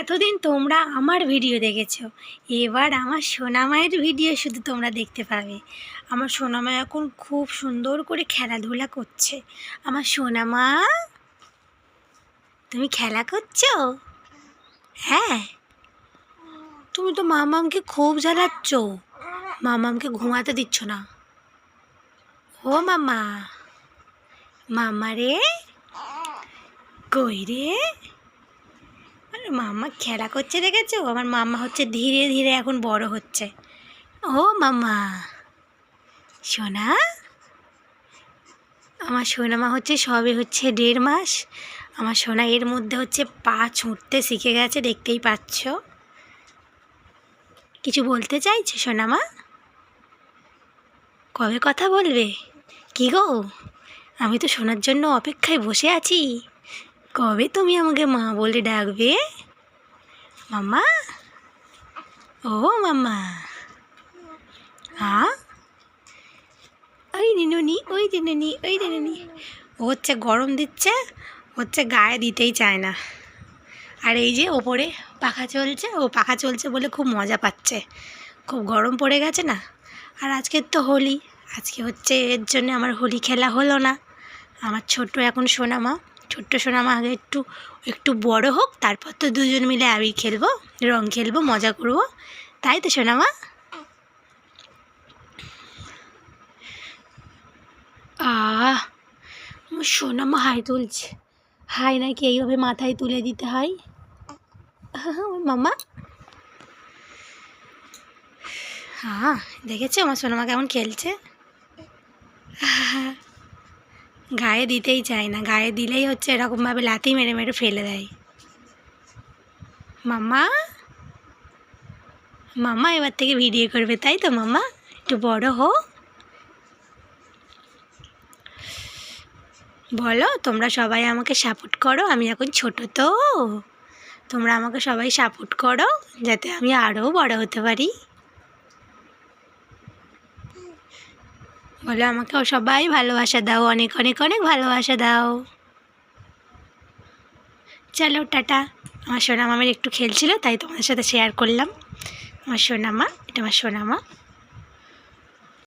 এতদিন তোমরা আমার ভিডিও দেখেছ। এবার আমার সোনামায়ের ভিডিও শুধু তোমরা দেখতে পাবে। আমার সোনামা এখন খুব সুন্দর করে খেলাধুলা করছে। আমার সোনামা, তুমি খেলা করছ? হ্যাঁ। তুমি তো মামামকে খুব জ্বালাচ্ছ। মামামকে ঘুমাতে দিচ্ছ না। ও মামা। মামা রে? কই রে? মাম্মা খেলা করছে দেখেছ? আমার মাম্মা হচ্ছে ধীরে ধীরে এখন বড় হচ্ছে। ও মাম্মা। সোনা? আমার সোনামা হচ্ছে সবে হচ্ছে দেড় মাস। আমার সোনা এর মধ্যে হচ্ছে পা ছুঁড়তে শিখে গেছে, দেখতেই পাচ্ছ। কিছু বলতে চাইছে সোনামা কবে কথা বলবে? কি গো? আমি তো শোনার জন্য অপেক্ষায় বসে আছি। কবে তুমি আমাকে মা বলে ডাকবে? মাম্মা? ও মাম্মা। হ্যাঁ ওই দিনুনি ওই দিনুনি ওই দিনুনি ও হচ্ছে গরম দিচ্ছে, হচ্ছে গায়ে দিতেই চায় না। আর এই যে ওপরে পাখা চলছে, ও পাখা চলছে বলে খুব মজা পাচ্ছে। খুব গরম পড়ে গেছে না? আর আজকের তো হোলি, আজকে হচ্ছে এর জন্য আমার হোলি খেলা হলো না। আমার ছোট্ট এখন সোনামা। ছোট্ট সোনামা আগে একটু একটু বড় হোক তারপর তো দুজন মিলে আবির খেলব রং খেলব মজা করব। তাই তো সোনামা আহ সোনামা হাই তুলছে। হাই নাকি এইভাবে মাথায় তুলে দিতে হয়? মামা? হ্যাঁ দেখেছ আমার সোনামা কেমন খেলছে? গায়ে দিতেই চায় না। গায়ে দিলেই হচ্ছে এরকমভাবে লাথি মেরে মেরে ফেলে দেয়। মামা? মামা এবার থেকে ভিডিও করবে, তাই তো মামা? একটু বড় হো বলো, তোমরা সবাই আমাকে সাপোর্ট করো, আমি এখন ছোট তো। তোমরা আমাকে সবাই সাপোর্ট করো, যাতে আমি আরও বড় হতে পারি। বলো আমাকেও সবাই ভালোবাসা দাও, অনেক অনেক অনেক ভালোবাসা দাও। চলো, টাটা। আমার সোনামামের একটু খেলছিল, তাই তোমাদের সাথে শেয়ার করলাম। আমার সোনামা, এটা আমার সোনামা।